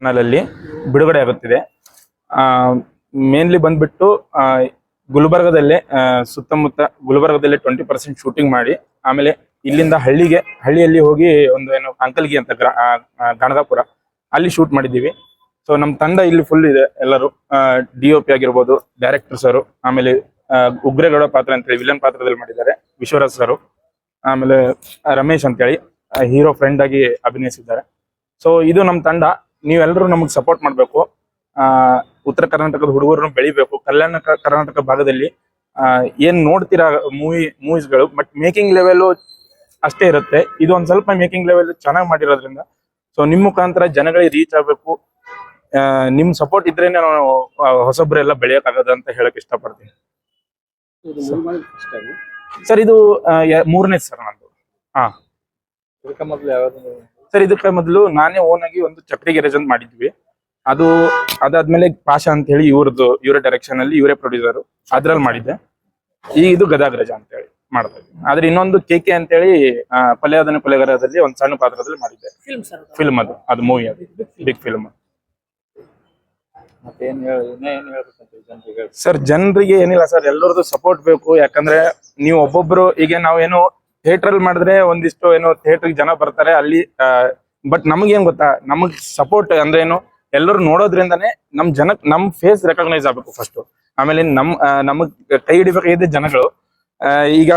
ಚಾನಲಲ್ಲಿ ಬಿಡುಗಡೆ ಆಗುತ್ತಿದೆ. ಮೇನ್ಲಿ ಬಂದ್ಬಿಟ್ಟು ಗುಲ್ಬರ್ಗದಲ್ಲಿ ಸುತ್ತಮುತ್ತ ಗುಲ್ಬರ್ಗದಲ್ಲಿ ಟ್ವೆಂಟಿ ಪರ್ಸೆಂಟ್ ಶೂಟಿಂಗ್ ಮಾಡಿ, ಆಮೇಲೆ ಇಲ್ಲಿಂದ ಹಳ್ಳಿಗೆ, ಹಳ್ಳಿಯಲ್ಲಿ ಹೋಗಿ ಒಂದು ಏನು ಅಂಕಲ್ಗಿ ಅಂತ ಗಣಗಾಪುರ, ಅಲ್ಲಿ ಶೂಟ್ ಮಾಡಿದ್ದೀವಿ. ಸೊ ನಮ್ಮ ತಂಡ ಇಲ್ಲಿ ಫುಲ್ ಇದೆ, ಎಲ್ಲರೂ. ಡಿ ಒ ಪಿ ಆಗಿರ್ಬೋದು ಡೈರೆಕ್ಟರ್ ಸರು ಆಮೇಲೆ ಉಗ್ರೇಗೌಡ ಪಾತ್ರ ಅಂತೇಳಿ ವಿಲನ್ ಪಾತ್ರದಲ್ಲಿ ಮಾಡಿದ್ದಾರೆ, ವಿಶ್ವರಾಜ್ ಸರು ಆಮೇಲೆ ರಮೇಶ್ ಅಂತೇಳಿ ಹೀರೋ ಫ್ರೆಂಡ್ ಆಗಿ ಅಭಿನಯಿಸಿದ್ದಾರೆ. ಸೊ ಇದು ನಮ್ಮ ತಂಡ. ನೀವೆಲ್ಲರೂ ನಮಗೆ ಸಪೋರ್ಟ್ ಮಾಡಬೇಕು. ಉತ್ತರ ಕರ್ನಾಟಕದ ಹುಡುಗರನ್ನು ಬೆಳಿಬೇಕು. ಕಲ್ಯಾಣ ಕರ್ನಾಟಕ ಭಾಗದಲ್ಲಿ ಏನು ನೋಡ್ತೀರಾ ಮೂವಿ ಮೂವೀಸ್ಗಳು ಬಟ್ ಮೇಕಿಂಗ್ ಲೆವೆಲ್ ಅಷ್ಟೇ ಇರುತ್ತೆ. ಇದು ಒಂದು ಸ್ವಲ್ಪ ಮೇಕಿಂಗ್ ಲೆವೆಲ್ ಚೆನ್ನಾಗಿ ಮಾಡಿರೋದ್ರಿಂದ ಸೊ ನಿಮ್ಮ ಮುಖಾಂತರ ಜನಗಳಿಗೆ ರೀಚ್ ಆಗಬೇಕು. ನಿಮ್ಮ ನಿಮ್ ಸಪೋರ್ಟ್ ಇದ್ರೆ ಆ, ಹೊಸಬ್ರೆಲ್ಲ ಬೆಳೆಯಕ್ಕಾಗದ ಅಂತ ಹೇಳಕ್ ಇಷ್ಟಪಡ್ತೀನಿ. ಸರ್ ಇದು ಮೂರನೇ ಸರ್ ನಂದು. ಹಾ. ಸರ್ ಇದಕ್ಕೆ ಮೊದಲು ನಾನೇ ಓನ್ ಆಗಿ ಒಂದು ಚಕ್ರಿ ಗ್ಯಾರೇಜ್ ಅಂತ ಮಾಡಿದ್ವಿ. ಅದು ಅದಾದ್ಮೇಲೆ ಪಾಷಾ ಅಂತ ಹೇಳಿ ಇವ್ರದ್ದು ಇವರ ಡೈರೆಕ್ಷನ್ ಅಲ್ಲಿ ಇವರೇ ಪ್ರೊಡ್ಯೂಸರ್ ಅದ್ರಲ್ಲಿ ಮಾಡಿದ್ದೆ. ಈ ಇದು ಗದಾಗ್ರಜ ಅಂತ ಹೇಳಿ ಮಾಡ್ತಾ ಇದ್ವಿ. ಆದ್ರೆ ಇನ್ನೊಂದು ಕೆ ಕೆ ಅಂತ ಹೇಳಿ ಪಲ್ಯಾದನ ಕೊಲೆಗಾರದಲ್ಲಿ ಒಂದು ಸಣ್ಣ ಪಾತ್ರದಲ್ಲಿ ಮಾಡಿದ್ದೆ. ಫಿಲ್ಮ್ ಸರ್ ಫಿಲ್ಮ್ ಅದು. ಅದು ಮೂವಿ ಅದು. ಬಿಗ್ ಫಿಲ್ಮ್ ಸರ್ ಜನರಿಗೆ ಏನಿಲ್ಲ ಸರ್. ಎಲ್ಲರದು ಸಪೋರ್ಟ್ ಬೇಕು. ಯಾಕಂದ್ರೆ ನೀವು ಒಬ್ಬೊಬ್ರು ಈಗ ನಾವೇನು ಥಿಯೇಟರ್ ಅಲ್ಲಿ ಮಾಡಿದ್ರೆ ಒಂದಿಷ್ಟು ಏನೋ ಥಿಯೇಟರ್ ಜನ ಬರ್ತಾರೆ, ಅಲ್ಲಿ ಬಟ್ ನಮಗೇನ್ ಗೊತ್ತಾ? ನಮಗ್ ಸಪೋರ್ಟ್ ಅಂದ್ರೆ ಏನು? ಎಲ್ಲರೂ ನೋಡೋದ್ರಿಂದಾನೇ ನಮ್ ಜನಕ್ ನಮ್ ಫೇಸ್ ರೆಕಗ್ನೈಸ್ ಆಗ್ಬೇಕು ಫಸ್ಟ್ ಆಮೇಲೆ ನಮ್ ನಮಗ್ ಕೈ ಹಿಡಿಬೇಕಾಗಿದೆ ಜನಗಳು. ಈಗ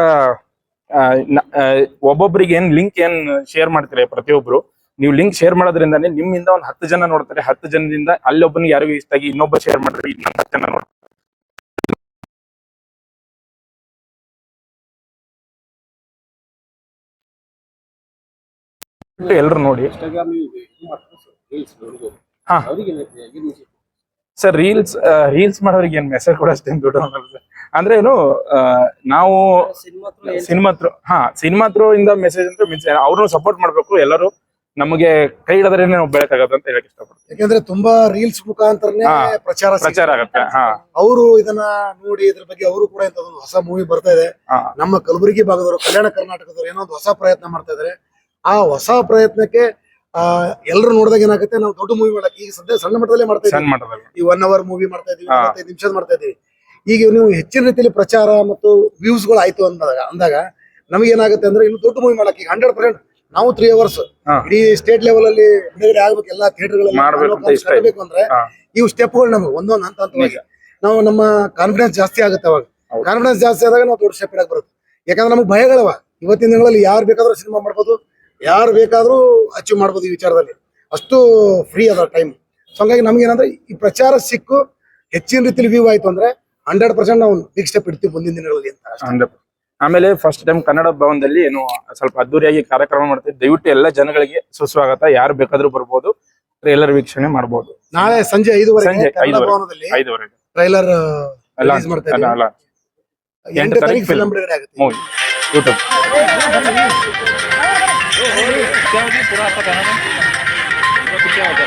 ಒಬ್ಬೊಬ್ರಿಗೆ ಏನ್ ಲಿಂಕ್ ಏನ್ ಶೇರ್ ಮಾಡ್ತಾರೆ ಪ್ರತಿಯೊಬ್ರು? ನೀವು ಲಿಂಕ್ ಶೇರ್ ಮಾಡೋದ್ರಿಂದಾನೇ ನಿಮ್ಮಿಂದ ಒಂದ್ ಹತ್ತು ಜನ ನೋಡ್ತಾರೆ, ಹತ್ತು ಜನದಿಂದ ಅಲ್ಲೊಬ್ಬನಿಗೆ ಯಾರಿಗೂ ಇಷ್ಟ ಆಗಿ ಇನ್ನೊಬ್ಬ ಶೇರ್ ಮಾಡ್ತಾರೆ ಇನ್ನೊಂದು ಹತ್ತು ಜನ ನೋಡ್ತಾರೆ. ಎಲ್ರು ನೋಡಿ. ಹಾ. ಸರ್ ರೀಲ್ಸ್ ರೀಲ್ಸ್ ಮಾಡೋರಿಗೆ ಏನ್ ಮೆಸೇಜ್ ಕೂಡ ಅಷ್ಟೇನು ದುಡ್ಡು ಅಂದ್ರೆ ಏನು ಆ, ನಾವು ಸಿನಿಮಾ ಥ್ರೂ ಹಾ ಸಿನಿಮಾ ಥ್ರೂ ಇಂದ ಮೆಸೇಜ್ ಅಂದ್ರೆ ಮೀನ್ಸ್ ಅವ್ರನ್ನ ಸಪೋರ್ಟ್ ಮಾಡ್ಬೇಕು ಎಲ್ಲರೂ ನಮಗೆ ಕೈ ಹಿಡಿದ್ರೆ ನಾವು ಬೆಳಕಾಗತ್ತೆ ಅಂತ ಹೇಳಕ್ ಇಷ್ಟಪಡ್ತೀನಿ. ಯಾಕಂದ್ರೆ ತುಂಬಾ ರೀಲ್ಸ್ ಮುಖಾಂತರನೇ ಪ್ರಚಾರ ಪ್ರಚಾರ ಆಗತ್ತೆ ಹಾ. ಅವರು ಇದನ್ನ ನೋಡಿ ಇದ್ರ ಬಗ್ಗೆ ಅವರು ಕೂಡ ಇಂಥದ್ದೊಂದು ಹೊಸ ಮೂವಿ ಬರ್ತಾ ಇದೆ. ಹಾ. ನಮ್ಮ ಕಲಬುರಗಿ ಭಾಗದವರು ಕಲ್ಯಾಣ ಕರ್ನಾಟಕದವರು ಏನೋ ಒಂದು ಹೊಸ ಪ್ರಯತ್ನ ಮಾಡ್ತಾ ಇದಾರೆ. ಆ ಹೊಸ ಪ್ರಯತ್ನಕ್ಕೆ ಆ ಎಲ್ಲರೂ ನೋಡಿದಾಗ ಏನಾಗುತ್ತೆ? ನಾವು ದೊಡ್ಡ ಮೂವಿ ಮಾಡಕ್ ಈಗ ಸದ್ಯ ಸಣ್ಣ ಮಟ್ಟದಲ್ಲೇ ಮಾಡ್ತಾ ಸಣ್ಣ ಇದ್ದೀವಿ ಮಟ್ಟದಲ್ಲಿ. ಈ ಒನ್ ಅವರ್ ಮೂವಿ ಮಾಡ್ತಾ ಇದೀವಿ ನಿಮಿಷ ನಲವತ್ತೈದು ನಿಮಿಷದ ಮಾಡ್ತಾ ಇದೀವಿ ಈಗ ನೀವು ಹೆಚ್ಚಿನ ರೀತಿಯಲ್ಲಿ ಪ್ರಚಾರ ಮತ್ತು ವ್ಯೂಸ್ಗಳು ಆಯ್ತು ಅಂದಾಗ ಅಂದಾಗ ನಮಗೆ ಏನಾಗುತ್ತೆ ಅಂದ್ರೆ ಇನ್ನು ದೊಡ್ಡ ಮೂವಿ ಮಾಡಕ್ ಈಗ ಹಂಡ್ರೆಡ್ ಪರ್ಸೆಂಟ್ ನಾವು ತ್ರೀ ಅವರ್ಸ್ ಹಾ. ಇಡೀ ಸ್ಟೇಟ್ ಲೆವೆಲ್ ಅಲ್ಲಿ ಬಿಡುಗಡೆ ಆಗ್ಬೇಕು ಎಲ್ಲಾ ಥಿಯೇಟರ್ ಮಾಡ್ಬೇಕು ಅಂತ ಇಷ್ಟ ಇದೆ. ಅಂದ್ರೆ ಹಾ. ಇವು ಸ್ಟೆಪ್ಗಳು ನಮಗೆ ಒಂದೊಂದು ಹಂತ ಹಂತವಾಗಿ ನಾವು ನಮ್ಮ ಕಾನ್ಫಿಡೆನ್ಸ್ ಜಾಸ್ತಿ ಆಗುತ್ತೆ ಅವಾಗ. ಹೌದು. ಕಾನ್ಫಿಡೆನ್ಸ್ ಜಾಸ್ತಿ ಆದಾಗ ನಾವು ದೊಡ್ಡ ಸ್ಟೆಪ್ ಇಡಕ್ ಬರುತ್ತೆ. ಯಾಕಂದ್ರೆ ನಮಗೆ ಭಯಗಳವ. ಇವತ್ತಿನ ದಿನಗಳಲ್ಲಿ ಯಾರು ಬೇಕಾದ್ರೂ ಸಿನಿಮಾ ಮಾಡ್ಬೋದು ಯಾರು ಬೇಕಾದರೂ ಅಚೀವ್ ಮಾಡ್ಬೋದು ಈ ವಿಚಾರದಲ್ಲಿ. ಅಷ್ಟು ಫ್ರೀ ಅದ ಟೈಮ್ ಸೊ ಹಂಗಾಗಿ ನಮ್ಗೆ ಏನಂದ್ರೆ ಈ ಪ್ರಚಾರ ಸಿಕ್ಕು ಹೆಚ್ಚಿನ ರೀತಿಯಲ್ಲಿ ವ್ಯೂ ಆಯ್ತು ಅಂದ್ರೆ ಹಂಡ್ರೆಡ್ ಪರ್ಸೆಂಟ್ ನಾವು ಬಿಗ್ ಸ್ಟೆಪ್ ಇಡ್ತೀವಿ ಮುಂದಿನ ದಿನಗಳಲ್ಲಿ ಅಂತ ಆಮೇಲೆ ಫಸ್ಟ್ ಟೈಮ್ ಕನ್ನಡ ಭವನದಲ್ಲಿ ಏನು ಸ್ವಲ್ಪ ಅದ್ದೂರಿಯಾಗಿ ಕಾರ್ಯಕ್ರಮ ಮಾಡ್ತೀವಿ. ದಯವಿಟ್ಟು ಎಲ್ಲ ಜನಗಳಿಗೆ ಸುಸ್ವಾಗತ. ಯಾರು ಬೇಕಾದ್ರೂ ಬರ್ಬೋದು. ಟ್ರೈಲರ್ ವೀಕ್ಷಣೆ ಮಾಡಬಹುದು ನಾಳೆ ಸಂಜೆ ಐದುವರೆಗೆ ಕನ್ನಡ ಐದುವರೆಗೆ. ಭವನದಲ್ಲಿ ಐದುವರೆಗೆ. ಟ್ರೈಲರ್ ಎಂಟು ತಾರೀಕು ತಾರೀಕು ಬಿಡುಗಡೆ ಆಗುತ್ತೆ. ಯೂಟ್ಯೂಬ್ क्या पूरा आपका गाना? क्या होता